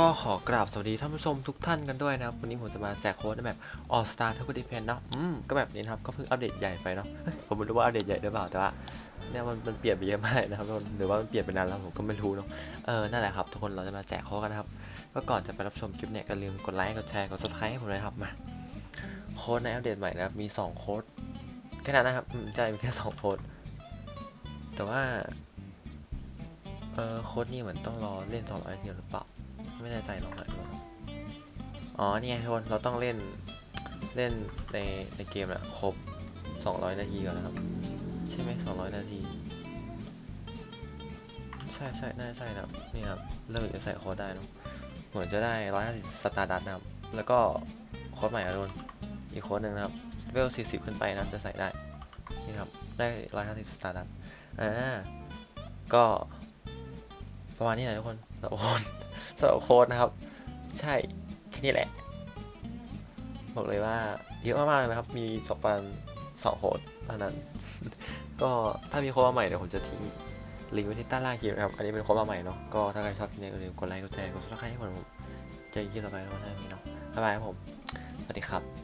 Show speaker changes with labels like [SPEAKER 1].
[SPEAKER 1] ก็ขอกราบสวัสดีท่านผู้ชมทุกท่านกันด้วยนะครับวันนี้ผมจะมาแจกโค้ดในแบบ All Star t a k u d e p e n เนาะอืมก็แบบนี้นะครับก็เพิ่งอัปเดตใหญ่ไปเนาะผมไม่รู้ว่าอัปเดตใหญ่หรือเปล่าแต่ว่าเนี่ยมันมันเปลี่ยนไปเยอะมากนะครับทุกคนหรือว่ามันเปลี่ยนไปนานแล้วผมก็ไม่รู้เนาะเออนั่นแหละครับทุกคนเราจะมาแจกโค้ดกันนะครับก็ก่อนจะไปรับชมคลิปเนี่ยก็ลืมกดไลค์กดแชร์กด subscribe ให้ผมเลยครับมาโค้ดในอัปเดตใหม่นะครับมีสองโค้ดแค่นั้นนะครับอืมใช่มีแค่สองโค้ดแต่ว่าเออโค้ดนี่เหมือนต้องรอเล่น200ทีหรือเปล่า ไม่แน่ใจลองหน่อยดูนะครับอ๋อ นี่ไงทุกคน เราต้องเล่น เล่นในในเกมแหละครบ 200 นาทีก่อนนะครับ ใช่ไหม200 นาที ใช่ใช่น่าจะใช่นะครับ นี่ครับเริ่มจะใส่โค้ดได้นะเหมือนจะได้ 150 สตาร์ดัตนะครับ แล้วก็โค้ดใหม่อะทุกคนอีกโค้ดหนึ่งนะครับเวล 40 ขึ้นไปนะจะใส่ได้ นี่ครับ ได้ 150 สตาร์ดัตอ่า ก็ประมาณนี้แหละทุกคนสำหรับโค้ด สำหรับโค้ดนะครับ ใช่ แค่นี้แหละ บอกเลยว่าเยอะมากๆนะครับ มีสองปันสองโค้ดเท่านั้น ก็ถ้ามีโค้ดมาใหม่เดี๋ยวผมจะทิ้งลิงก์ไว้ที่ใต้ล่างคลิปนะครับ อันนี้เป็นโค้ดมาใหม่เนาะ ก็ถ้าใครชอบคลิปนี้ก็อย่าลืมกดไลค์ กดแชร์ กดซับสไครต์ให้ผมเจอกันคลิปต่อไปแล้วนะพี่เนาะบ๊ายบายครับผม สวัสดีครับ